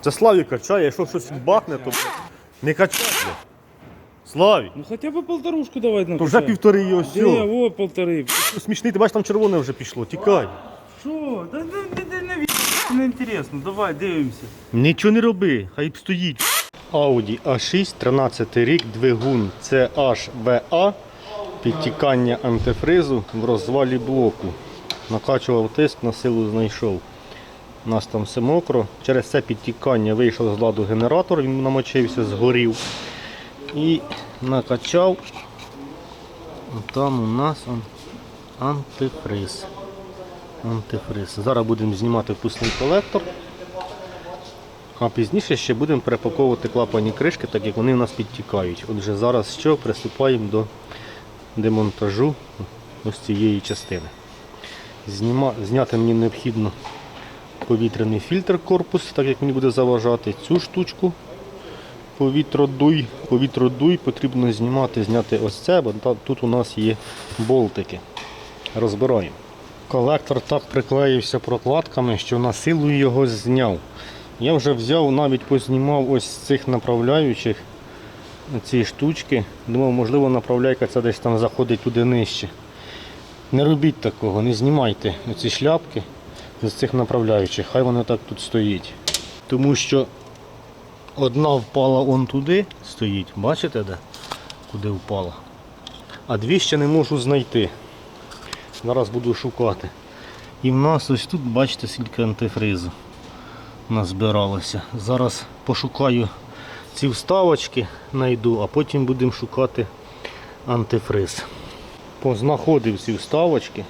Це Славі качає, якщо щось бахне, то не качає. Славі, Ну хотя бы полторушку давай на то вже півтори і ось. Де, о, полтори. Смішний, ти бачиш, там червоне вже пішло, тікай. Що? Да, да, да, да, не, не інтересно, давай дивимося. Нічого не роби, хай стоїть. Audi A6, 13 рік, двигун CHVA, підтікання антифризу в розвалі блоку. Накачував тиск, на силу знайшов. У нас там все мокро. Через це підтікання вийшов з ладу генератор, він намочився, згорів. І накачав. Там у нас антифриз. Антифриз. Зараз будемо знімати впускний колектор. А пізніше ще будемо перепаковувати клапані кришки, так як вони в нас підтікають. Отже, зараз що приступаємо до демонтажу ось цієї частини. Зняти мені необхідно повітряний фільтр корпус, так як мені буде заважати цю штучку. Повітродуй, повітродуй потрібно знімати, зняти ось це, бо тут у нас є болтики. Розбираємо. Колектор так приклеївся прокладками, що на силу його зняв. Я вже взяв, навіть познімав ось цих направляючих ці штучки. Думав, можливо, направляйка це десь там заходить туди нижче. Не робіть такого, не знімайте ці шляпки з цих направляючих, хай вони так тут стоїть. Тому що одна впала он туди, стоїть, бачите де? Куди впала? А дві ще не можу знайти. Зараз буду шукати. І в нас ось тут, бачите, скільки антифризу назбиралося. Зараз пошукаю ці вставочки, знайду, а потім будемо шукати антифриз. Познаходив ці вставочки,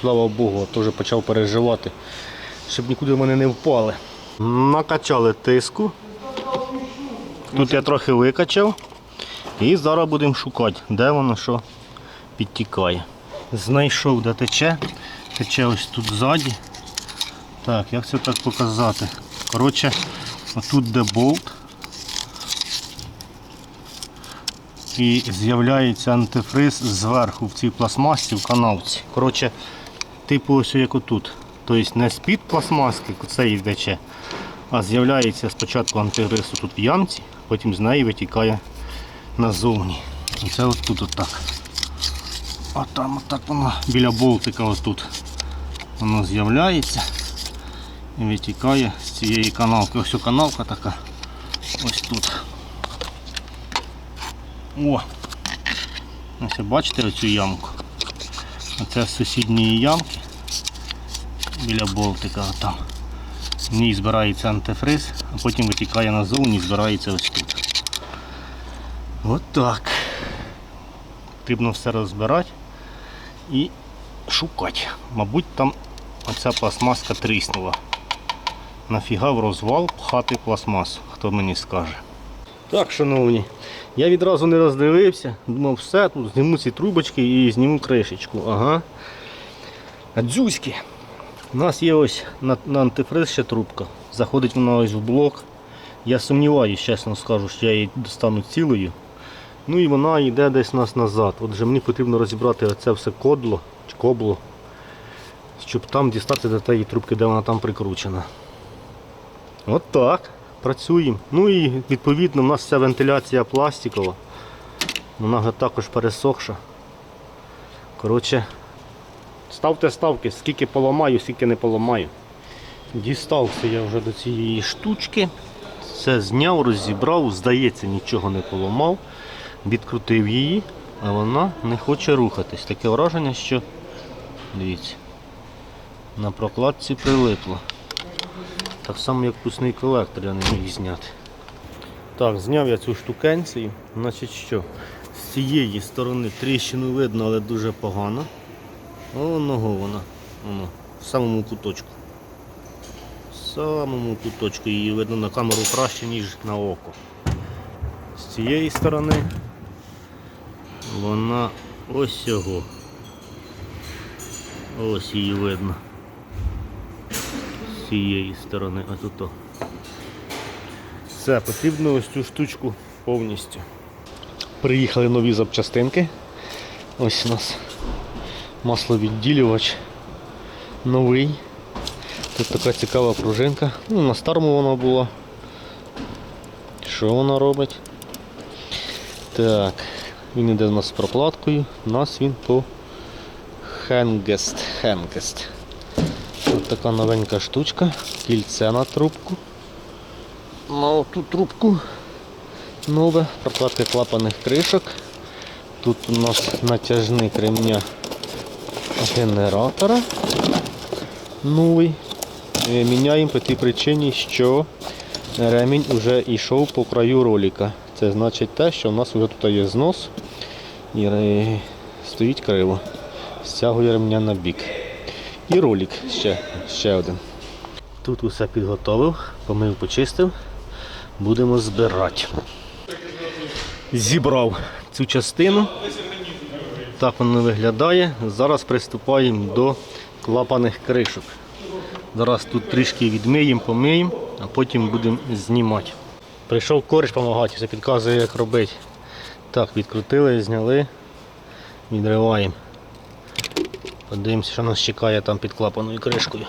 слава Богу, теж почав переживати, щоб нікуди в мене не впали. Накачали тиску. Тут я трохи викачав. І зараз будемо шукати, де воно що підтікає. Знайшов, де тече. Тече ось тут ззаді. Так, як це так показати? Коротше, отут де болт. І з'являється антифриз зверху в цій пластмасі в канавці. Коротше, типу ось як отут. Тобто не з-під пластмаски, це тече, а з'являється спочатку антифриз тут в ямці, потім з неї витікає назовні. І це от тут отак. А там отак воно біля болтика отут. Воно з'являється і витікає з цієї канавки. Ось канавка така. Ось тут. О! Ось бачите оцю ямку? Оце з сусідньої ямки біля болтика там. В ній збирається антифриз, а потім витікає назовні і збирається ось тут. От так. Потрібно все розбирати і шукати. Мабуть, там оця пластмаска тріснула. Нафіга в розвал пхати пластмасу, хто мені скаже. Так, шановні, я відразу не роздивився, думав, все, тут зніму ці трубочки і зніму кришечку. Ага. А дзюськи. У нас є ось на, на антифриз ще трубка. Заходить вона ось в блок. Я сумніваюся, чесно скажу, що я її достану цілою. Ну і вона йде десь у нас назад. Отже, мені потрібно розібрати оце все кодло чи кобло, щоб там дістати до тієї трубки, де вона там прикручена. От так. Працюємо. Ну і відповідно в нас вся вентиляція пластикова. Вона вже також пересохша. Коротше, ставте ставки, скільки поламаю, скільки не поламаю. Дістався я вже до цієї штучки. Все зняв, розібрав, здається, нічого не поламав. Відкрутив її, а вона не хоче рухатись. Таке враження, що дивіться, на прокладці прилипло. Так само, як пусний колектор я не міг зняти. Так, зняв я цю штукенцію. Значить що? З цієї сторони тріщину видно, але дуже погано. Оного вона. Воно, в самому куточку. В самому куточку її видно на камеру краще, ніж на око. З цієї сторони вона ось цього. Ось її видно цієї сторони, а тут. Все, потрібно ось цю штучку повністю. Приїхали нові запчастинки. Ось у нас масловідділювач новий. Тут така цікава пружинка. Ну, на старому вона була. Що вона робить? Так, він йде у нас з проплаткою. У нас він по Хенгест. Хенгест. Тут така новенька штучка, кільце на трубку. На ту трубку нове, прокладка клапаних кришок. Тут у нас натяжник ремня генератора новий. Е, Міняємо по тій причині, що ремінь вже йшов по краю ролика. Це значить те, що в нас вже тут є знос і стоїть криво. Стягує ремня на бік. І ролик ще, ще один. Тут усе підготовив, помив, почистив. Будемо збирати. Зібрав цю частину. Так воно виглядає. Зараз приступаємо до клапаних кришок. Зараз тут трішки відмиємо, помиємо, а потім будемо знімати. Прийшов кореш допомагати, все підказує, як робити. Так, відкрутили, зняли, відриваємо. Подивимося, що нас чекає там під клапаною кришкою.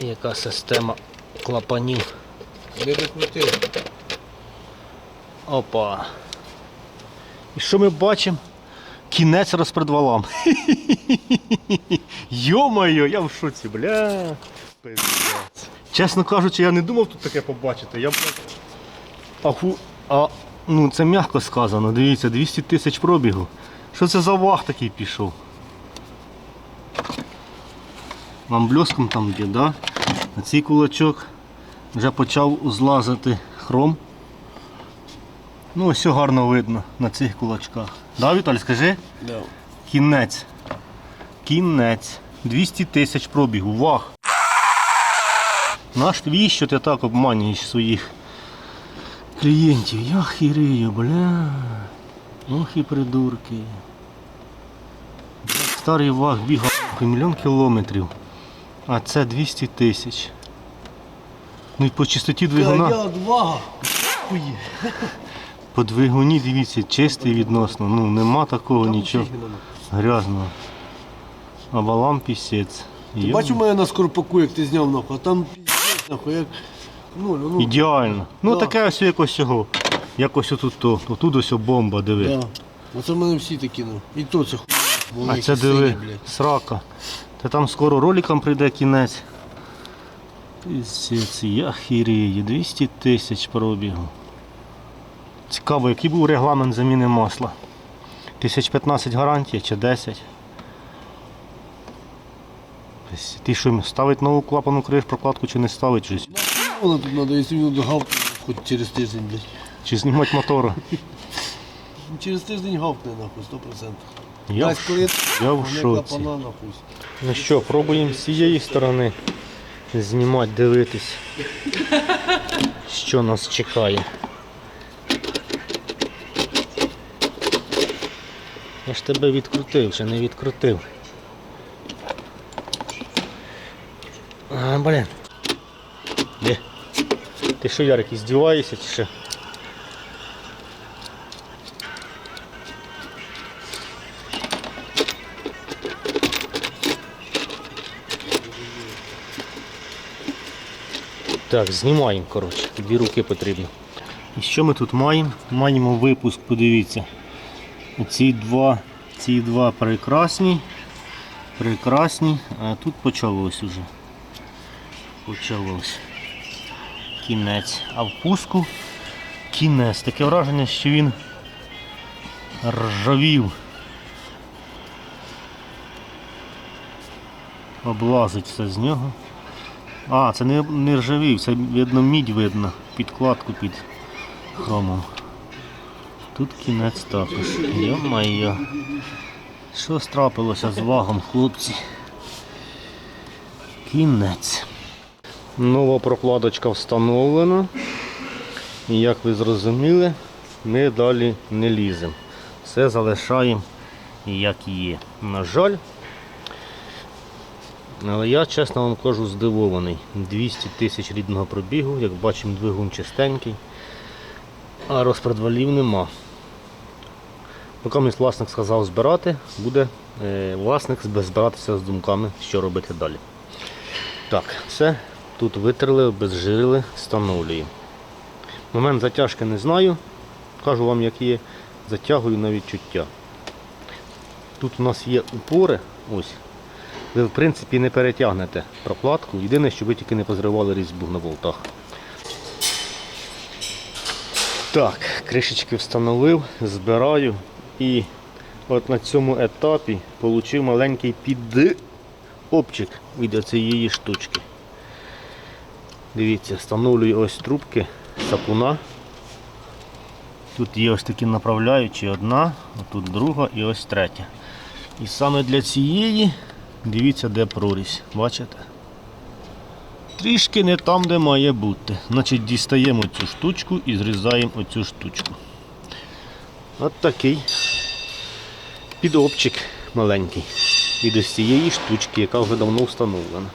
І яка система клапанів. Докрутив. Опа. І що ми бачимо? Кінець розпредвалам. Йо-моє, я в шоці, бля. Пиздець. Чесно кажучи, я не думав тут таке побачити. Я, аху... А, ну це м'яко сказано, дивіться, 200 тисяч пробігу. Що це за ваг такий пішов? Вам блеском там є, да? На цей кулачок вже почав злазити хром. Ну, ось все гарно видно на цих кулачках. Да, Віталь, скажи? Да. Кінець. Кінець. 200 тисяч пробігу. Вах. Наш твій, що ти так обманюєш своїх клієнтів. Я хірію, бля. Ох і придурки. Старий ваг бігав мільйон кілометрів. А це 200 тисяч. Ну і по чистоті двигуна. По двигуні, дивіться, чистий відносно. Ну нема такого нічого грязного. А балам пісець. Ти бачив мене на скорпаку, як ти зняв нахуй, а там піздець нахуй, як. Ну, ну, Ідеально. Ну Да. таке ось якось цього. Якось отут то. Отут ось бомба, диви. Да. Оце в мене всі такі, ну. І то це хуй. А це сині, диви, блядь. срака. Та там скоро роликам прийде кінець. Я хірію. 200 тисяч пробігу. Цікаво, який був регламент заміни масла? 1015 гарантія чи 10? Ти що, ставить нову клапану криш, прокладку чи не ставить щось? Воно тут треба, якщо він гавкне, хоч через тиждень. Чи знімати мотора? Через тиждень гавкне нахуй, 100%. Я в, ш- я в шоці. Ну що, пробуємо з цієї сторони знімати, дивитись, що нас чекає. Я ж тебе відкрутив, чи не відкрутив. А, блін. Де? Ти що, Ярик, іздіваєшся чи що? Так, знімаємо, коротше, дві руки потрібно. І що ми тут маємо? Маємо випуск, подивіться. Ці два, ці два прекрасні. Прекрасні, а тут почалось уже. Почалось. Кінець. А в пуску кінець. Таке враження, що він ржавів. Облазить все з нього. А, це не, не ржавів, це видно мідь видно, підкладку під хромом. Тут кінець також. Йо-майо. Що страпилося з вагом, хлопці? Кінець. Нова прокладочка встановлена. І як ви зрозуміли, ми далі не ліземо. Все залишаємо як є. На жаль, але я, чесно вам кажу, здивований. 200 тисяч рідного пробігу, як бачимо, двигун чистенький, а розпредвалів нема. Поки мій власник сказав збирати, буде е, власник збиратися з думками, що робити далі. Так, все. Тут витерли, обезжирили, встановлюємо. Момент затяжки не знаю. Кажу вам, як є. Затягую на відчуття. Тут у нас є упори. Ось. Ви в принципі не перетягнете прокладку. Єдине, що ви тільки не позривали різьбу на болтах. Так, кришечки встановив, збираю і от на цьому етапі отримав маленький підобчик від цієї штучки. Дивіться, встановлюю ось трубки сапуна. Тут є ось такі направляючі, одна, тут друга і ось третя. І саме для цієї, дивіться, де прорізь. Бачите? Трішки не там, де має бути. Значить, дістаємо цю штучку і зрізаємо оцю штучку. От такий підобчик маленький. Від ось цієї штучки, яка вже давно встановлена.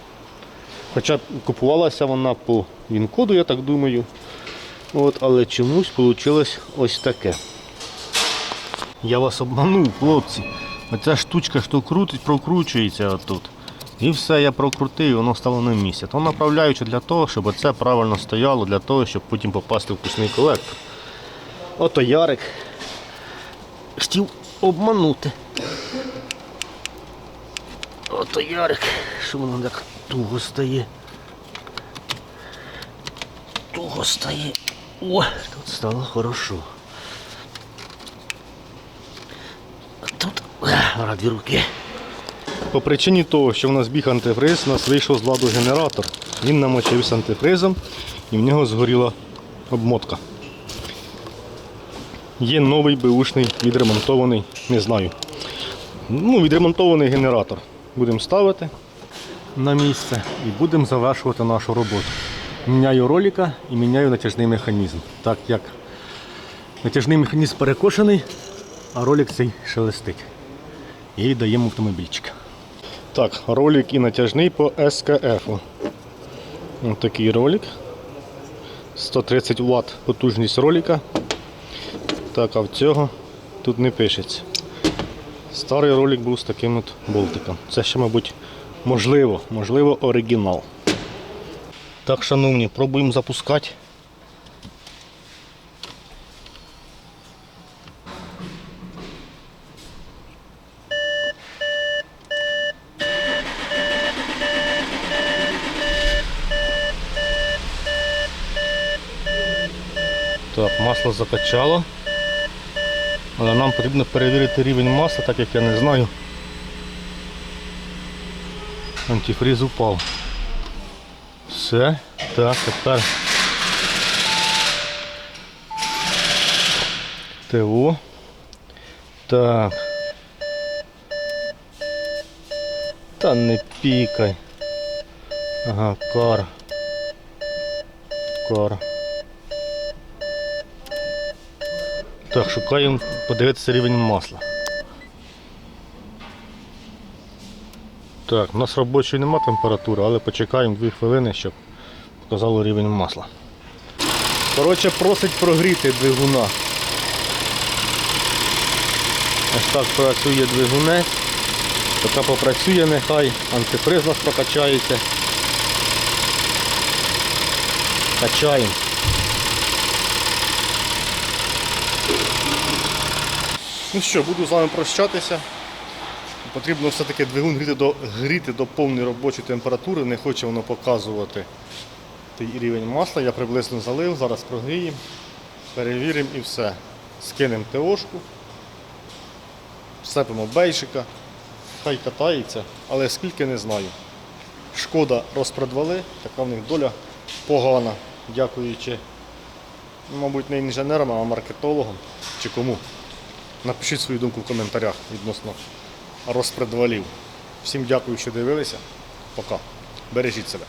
Хоча купувалася вона по він-коду, я так думаю. От, але чомусь вийшло ось таке. Я вас обманув, хлопці. Оця штучка, що крутить, прокручується отут. І все, я прокрутив, воно стало на місці. То направляючи для того, щоб оце правильно стояло, для того, щоб потім попасти в пусний колектор. Ото Ярик хотів обманути. Ото Ярик, що воно так туго стає. Туго стає. О, тут стало хорошо. А тут а, дві руки. По причині того, що в нас біг антифриз, у нас вийшов з ладу генератор. Він намочився антифризом і в нього згоріла обмотка. Є новий беушний відремонтований, не знаю. Ну, відремонтований генератор. Будемо ставити на місце і будемо завершувати нашу роботу. Міняю ролика і міняю натяжний механізм. Так як натяжний механізм перекошений, а ролик цей шелестить. І даємо автомобільчик. Так, ролик і натяжний по СКФ. Ось такий ролик. 130 Вт потужність ролика. Так, а в цього тут не пишеться. Старий ролик був з таким от болтиком. Це ще, мабуть, можливо, можливо, оригінал. Так, шановні, пробуємо запускати. Так, масло закачало. Але нам потрібно перевірити рівень масла, так як я не знаю. Антифриз упав. Все. Так, тепер ТО. Так. Та не пікай. Ага, кар. Кар. Так, шукаємо подивитися рівень масла. Так, у нас робочої нема температури, але почекаємо 2 хвилини, щоб показало рівень масла. Коротше, просить прогріти двигуна. Ось так працює двигунець. Поки попрацює нехай, антифриз у нас прокачається. Качаємо. Ну що, буду з вами прощатися. Потрібно все-таки двигун гріти до, гріти до повної робочої температури, не хоче воно показувати той рівень масла. Я приблизно залив, зараз прогріємо, перевіримо і все. Скинемо ТОшку, всепимо бейшика, хай катається, але скільки не знаю. Шкода розпродвали, така в них доля погана, дякуючи, мабуть, не інженерам, а маркетологам чи кому. Напишіть свою думку в коментарях відносно розпредвалів. Всім дякую, що дивилися. Пока. Бережіть себе.